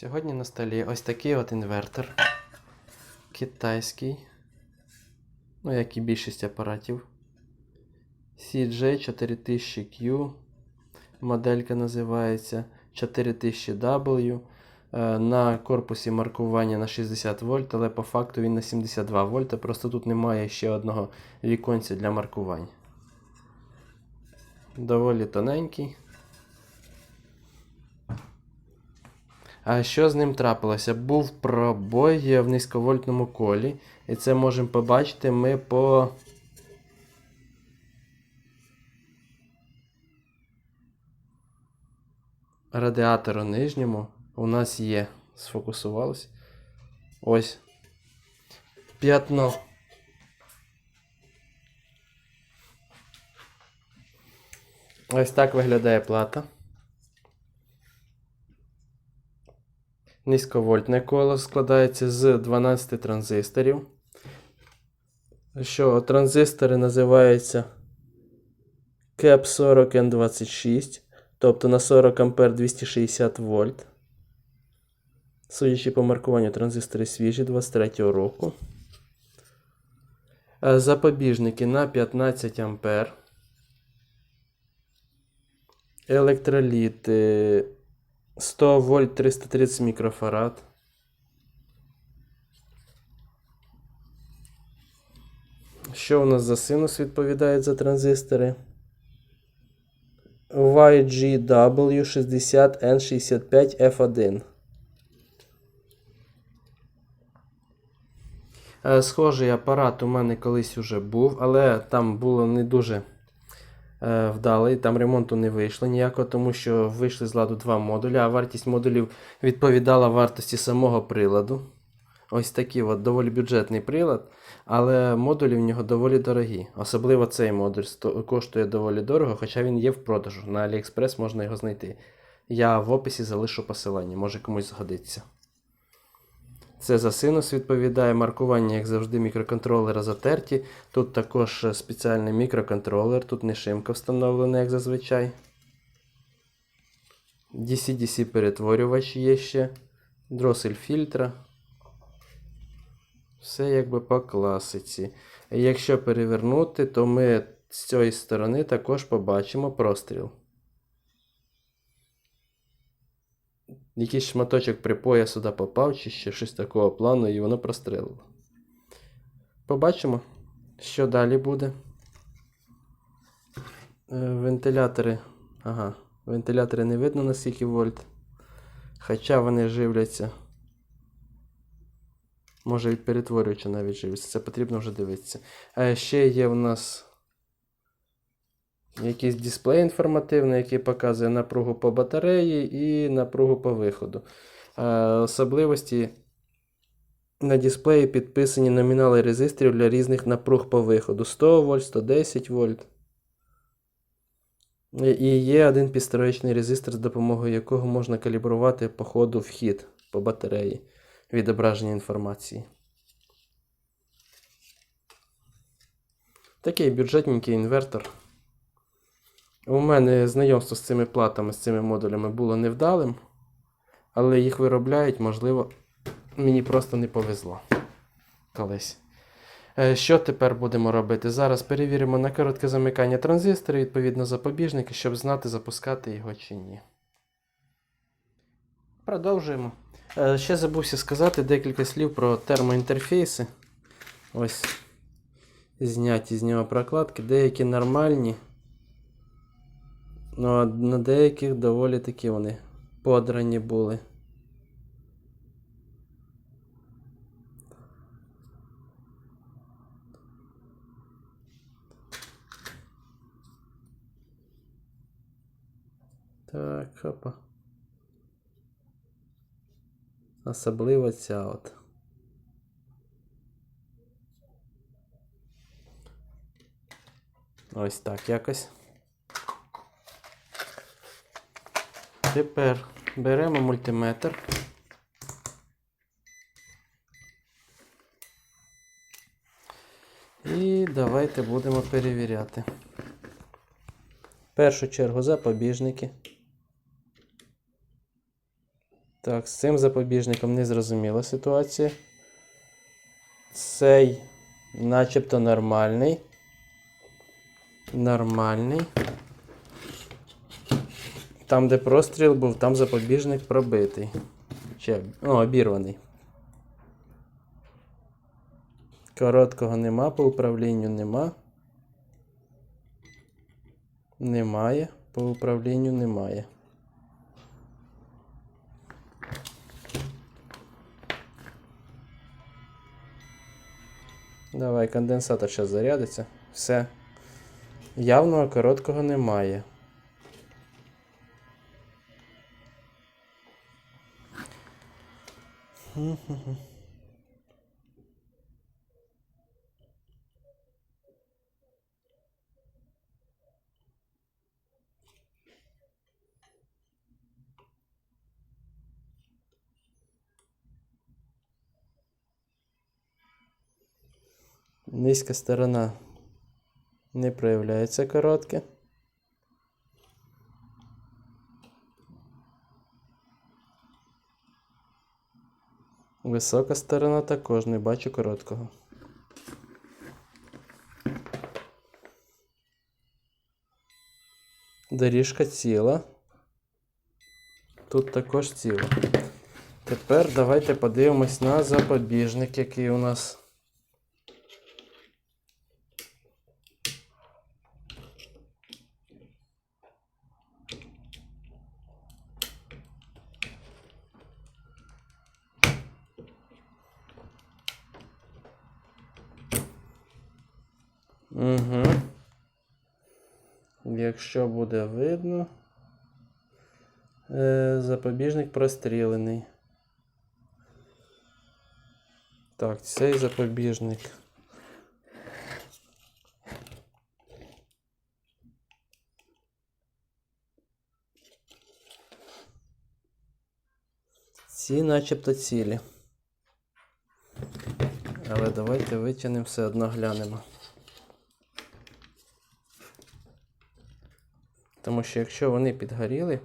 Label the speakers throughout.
Speaker 1: Сьогодні на столі ось такий от інвертор. Китайський. Ну, як і більшість апаратів. CJ4000Q. Моделька називається 4000W. Е, На корпусі маркування на 60 вольт, але по факту він на 72 вольта. Просто тут немає ще одного віконця для маркування. Доволі тоненький. А що з ним трапилося? Був пробой в низьковольтному колі. І це можемо побачити ми по. Радіатору нижньому у нас є. Сфокусувалось. Ось. П'ятно. Ось так виглядає плата. Низьковольтне коло складається з 12 транзисторів. Що транзистори називаються CAP 40N26, тобто на 40 А 260 вольт. Судячи по маркуванню, транзистори свіжі 23 року. Е, Запобіжники на 15 А. Електроліти 100 вольт 330 мікрофарад. Що у нас за синус відповідає за транзистори? YGW60N65F1. Е, Схожий апарат у мене колись уже був, але там було не дуже вдалий. Там ремонту не вийшло ніякого, тому що вийшли з ладу два модулі, а вартість модулів відповідала вартості самого приладу. Ось такий от доволі бюджетний прилад, але модулі в нього доволі дорогі. Особливо цей модуль коштує доволі дорого, хоча він є в продажу. На AliExpress можна його знайти. Я в описі залишу посилання, може комусь згодиться. Це за синус відповідає маркування, як завжди, мікроконтролера затерті. Тут також е, спеціальний мікроконтролер, тут не шимка встановлена, як зазвичай. DC-DC перетворювач є ще. Дросель фільтра. Все якби по класиці. Якщо перевернути, то ми з цієї сторони також побачимо простріл. Якийсь шматочок припоя сюди попав, чи ще щось такого плану, і воно прострелило. Побачимо, що далі буде. Е, Вентилятори. Ага, вентилятори не видно на скільки вольт. Хоча вони живляться. Може від перетворювача навіть живиться. Це потрібно вже дивитися. А ще є в нас якийсь дисплей інформативний, який показує напругу по батареї і напругу по виходу. Е, особливості на дисплеї підписані номінали резисторів для різних напруг по виходу: 100 вольт, 110 вольт. І- є один підстроєчний резистор, з допомогою якого можна калібрувати по ходу вхід по батареї відображення інформації. Такий бюджетненький інвертор. У мене знайомство з цими платами, з цими модулями було невдалим, але їх виробляють, можливо, мені просто не повезло колись. Е, Що тепер будемо робити? Зараз перевіримо на коротке замикання транзистора, відповідно запобіжники, щоб знати, запускати його чи ні. Продовжуємо. Е, Ще забувся сказати декілька слів про термоінтерфейси. Ось зняті з нього прокладки. Деякі нормальні. Ну, а на деяких доволі такі вони подрані були. Так, хопа. Особливо ця от. Ось так якось. Тепер беремо мультиметр. І давайте будемо перевіряти. В першу чергу запобіжники. Так, з цим запобіжником не зрозуміла ситуація. Цей начебто нормальний. Нормальний. Там, де простріл був, там запобіжник пробитий. Чи, ну, обірваний. Короткого нема, по управлінню нема. Немає. По управлінню немає. Давай, конденсатор зараз зарядиться. Все. Явного короткого немає. Низька сторона не проявляється коротке. Висока сторона також не бачу короткого. Доріжка ціла. Тут також ціла. Тепер давайте подивимось на запобіжник, який у нас. Якщо буде видно, е, запобіжник прострілений. Так, цей запобіжник. Ці начебто цілі. Але давайте витягнемо все одно глянемо. Тому що якщо вони підгоріли,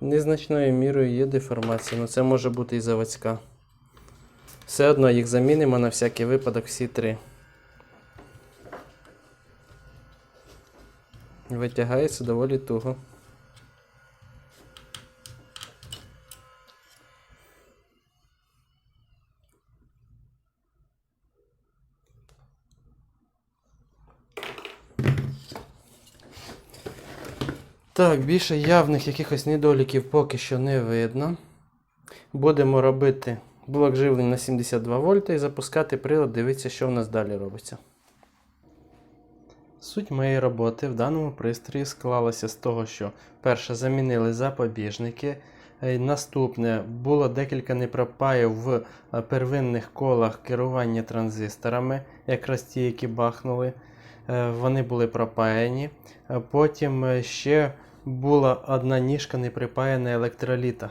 Speaker 1: незначною мірою є деформація, але це може бути і заводська. Все одно їх замінимо на всякий випадок всі три. Витягається доволі туго. Так, більше явних якихось недоліків поки що не видно. Будемо робити блок живлення на 72 вольта і запускати прилад, дивитися, що в нас далі робиться. Суть моєї роботи в даному пристрої склалася з того, що перше замінили запобіжники. е, Наступне було декілька непропаїв в е, первинних колах керування транзисторами, якраз ті, які бахнули. Е, Вони були пропаяні. Потім ще була одна ніжка не припаяна електроліта.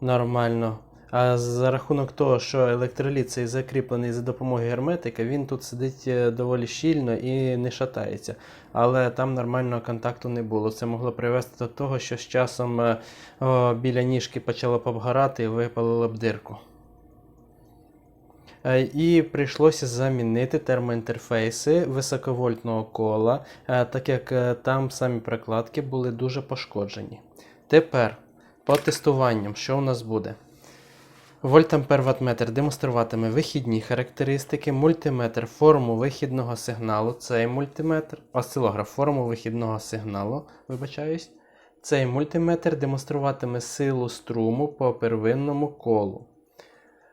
Speaker 1: Нормально. А за рахунок того, що електроліт цей закріплений за допомогою герметика, він тут сидить е, доволі щільно і не шатається. Але там нормального контакту не було. Це могло привести до того, що з часом е, о, біля ніжки почало побгорати і випалило б дирку. Е, І прийшлося замінити термоінтерфейси високовольтного кола, е, так як е, там самі прокладки були дуже пошкоджені. Тепер по тестуванням, що у нас буде? Вольтампер ваттметр демонструватиме вихідні характеристики, мультиметр форму вихідного сигналу, цей мультиметр, осцилограф форму вихідного сигналу, вибачаюсь. Цей мультиметр демонструватиме силу струму по первинному колу.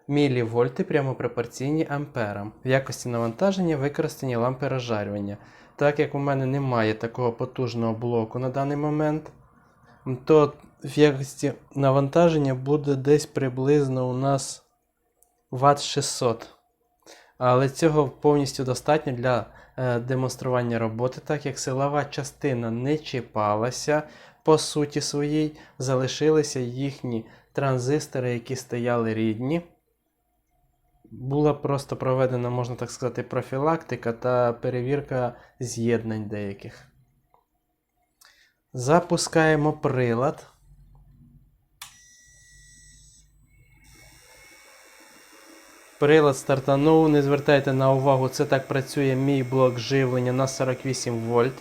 Speaker 1: Мілівольти прямопропорційні амперам. В якості навантаження використані лампи розжарювання. Так як у мене немає такого потужного блоку на даний момент, то в якості навантаження буде десь приблизно у нас Вт 600. Але цього повністю достатньо для е, демонстрування роботи, так як силова частина не чіпалася по суті своїй, залишилися їхні транзистори, які стояли рідні. Була просто проведена, можна так сказати, профілактика та перевірка з'єднань деяких. Запускаємо прилад. Прилад стартанув, не звертайте на увагу, це так працює мій блок живлення на 48 вольт.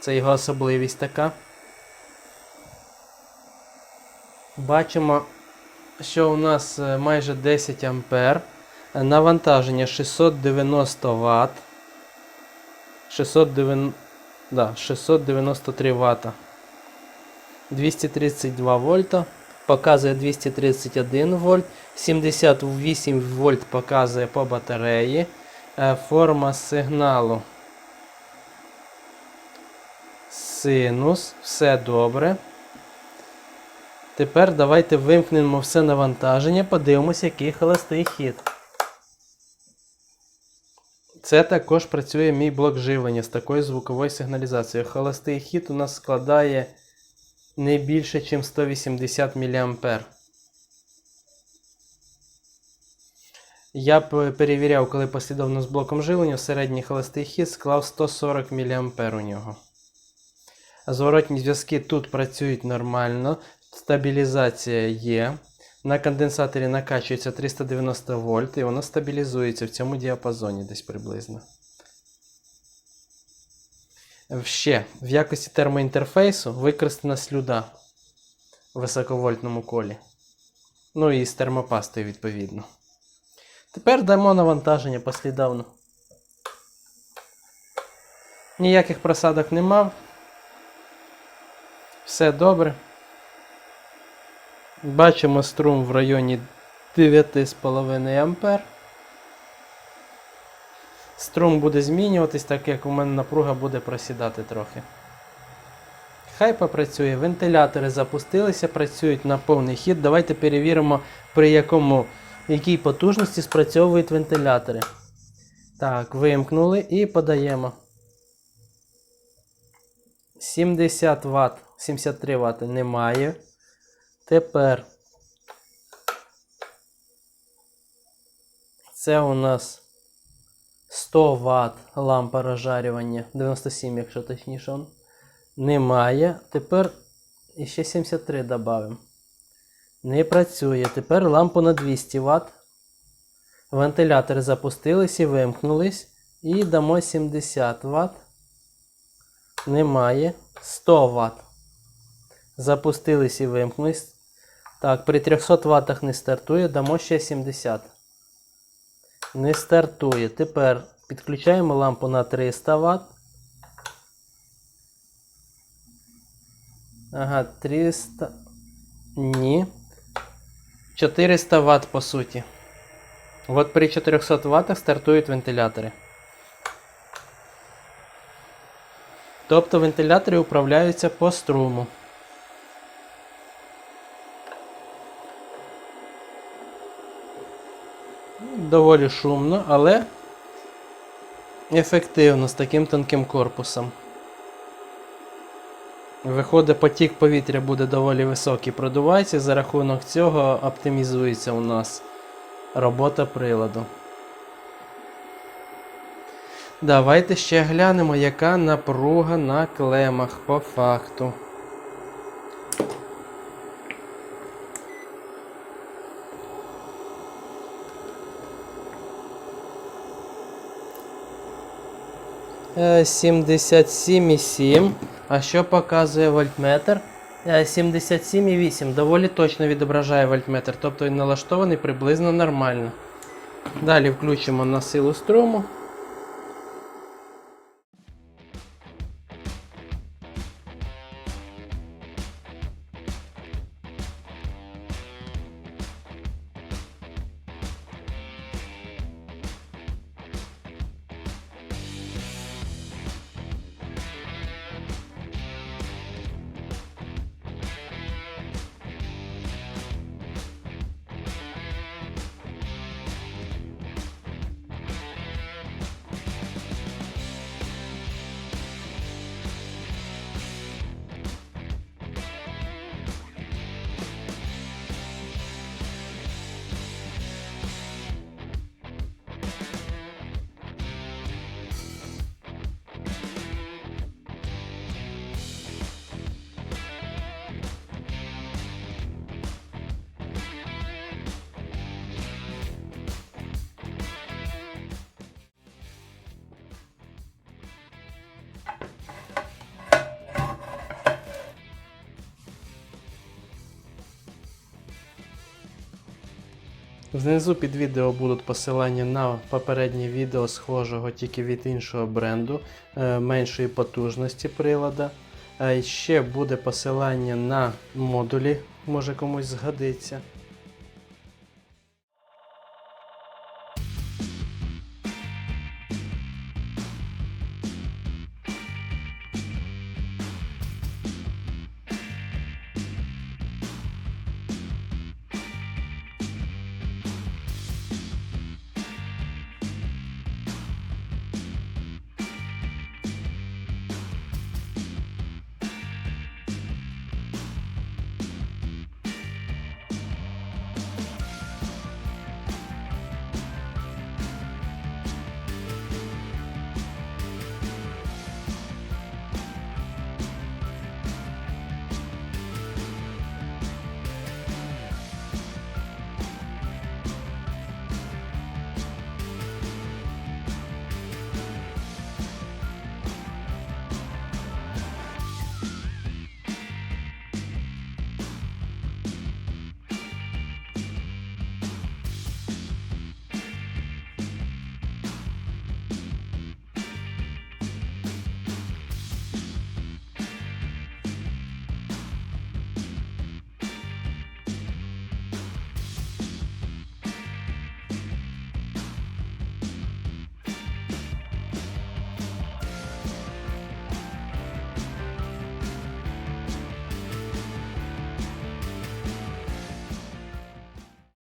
Speaker 1: Це його особливість така. Бачимо, що у нас е, майже 10 ампер. Навантаження 690 Вт. 609... да, 693 Вт. 232 вольта. Показує 231 вольт. 78 вольт показує по батареї. Е, Форма сигналу. Синус. Все добре. Тепер давайте вимкнемо все навантаження, подивимося, який холостий хід. Це також працює мій блок живлення з такою звуковою сигналізацією. Холостий хід у нас складає не більше, ніж 180 мА. Я п- перевіряв, коли послідовно з блоком живлення, середній холостий хід склав 140 мА у нього. Зворотні зв'язки тут працюють нормально, стабілізація є. На конденсаторі накачується 390 вольт і воно стабілізується в цьому діапазоні десь приблизно. Ще в якості термоінтерфейсу використана слюда в високовольтному колі. Ну і з термопастою відповідно. Тепер дамо навантаження послідовно. Ніяких просадок не мав. Все добре. Бачимо струм в районі 9,5 А. Струм буде змінюватись, так як у мене напруга буде просідати трохи. Хай попрацює. Вентилятори запустилися, працюють на повний хід. Давайте перевіримо, при якому, якій потужності спрацьовують вентилятори. Так, вимкнули і подаємо. 70 Вт, 73 Вт немає. Тепер це у нас 100 Вт лампа розжарювання, 97, якщо точніше. Немає. Тепер іще 73 додамо. Не працює. Тепер лампу на 200 Вт. Вентилятори запустились і вимкнулись. І дамо 70 Вт. Немає. 100 Вт. Запустились і вимкнулись. Так, при 300 Вт не стартує, дамо ще 70. Не стартує. Тепер підключаємо лампу на 300 Вт. Ага, 300. Ні. 400 Вт по суті. От при 400 Вт стартують вентилятори. Тобто вентилятори управляються по струму. Доволі шумно, але ефективно з таким тонким корпусом. Виходить, потік повітря буде доволі високий, продувається, за рахунок цього оптимізується у нас робота приладу. Давайте ще глянемо, яка напруга на клемах по факту. 77,7. А що показує вольтметр? Е, 77,8. Доволі точно відображає вольтметр, тобто він налаштований приблизно нормально. Далі включимо на силу струму. Внизу під відео будуть посилання на попереднє відео схожого тільки від іншого бренду, е, меншої потужності прилада. Е, Ще буде посилання на модулі, може комусь згодиться.